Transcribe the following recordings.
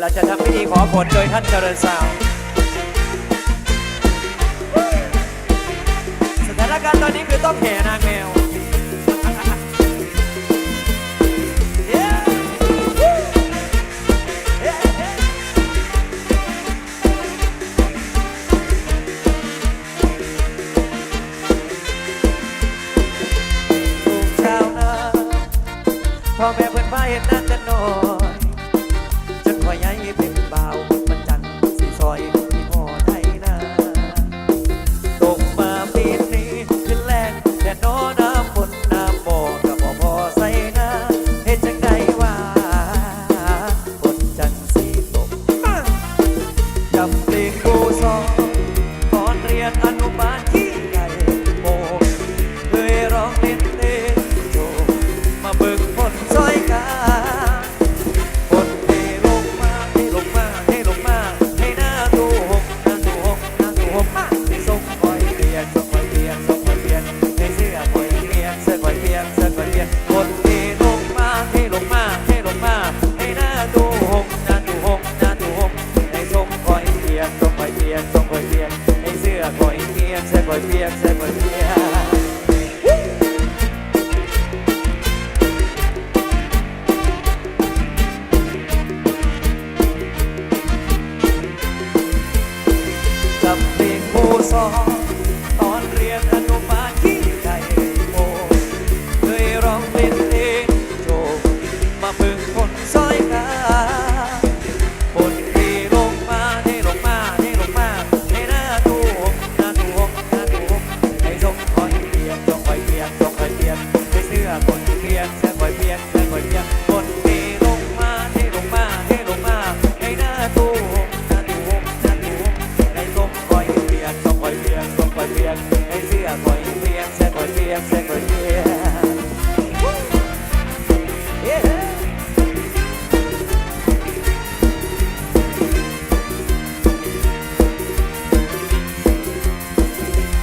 เราจะทำพิธีขอผลโดยท่านเจริญสาวสถานการณ์ตอนนี้คือต้องแห่นางแมว boy BM, sad boy BM. ชื่อกดเพียงเชื่อยเพียงเชื่อยเพียงนดเทลงมาให้ลงมาให้ลงมาในหน้าตู้หน้าตู้หน้าตู้ในส้มกอยเพียงส้มกอยเพียงส้มกอยเพียงในเชื่อยเพียงเชื่อยเพียงเชื่อยเพียง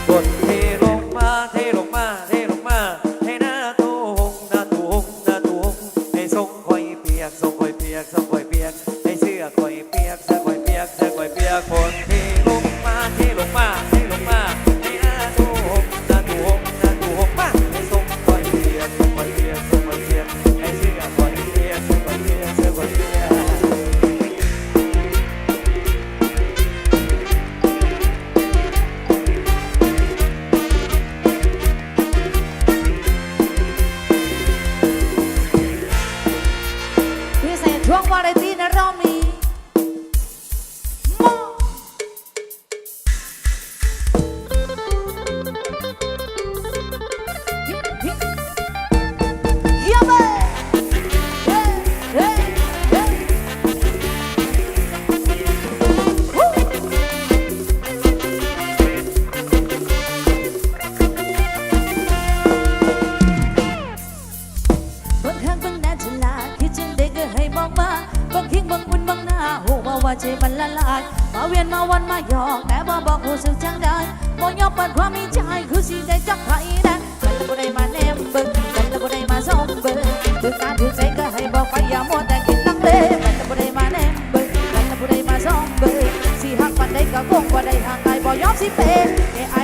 กดเพีย yakon ใจมันละลายมาเวียนมาวันมาหยอกแต่บ่บอกรู้สึกจังได้บ่ยอมปัดความมีใจคือสิได้จักใครนะกันละบ่ได้มาแนมเบิ่งกันละบ่ได้มาซ่อมบิ่งถึงการถึงใจก็ให้บอกไปอย่ามัวแต่กินตังเลกันละบ่ได้มาแนมเบิ่งกันละบ่ได้มาซ่อมบิ่งสิหักปันใดก็คงบ่ได้ห่างไกลบ่ยอมสิเปย์ไอ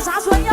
เอา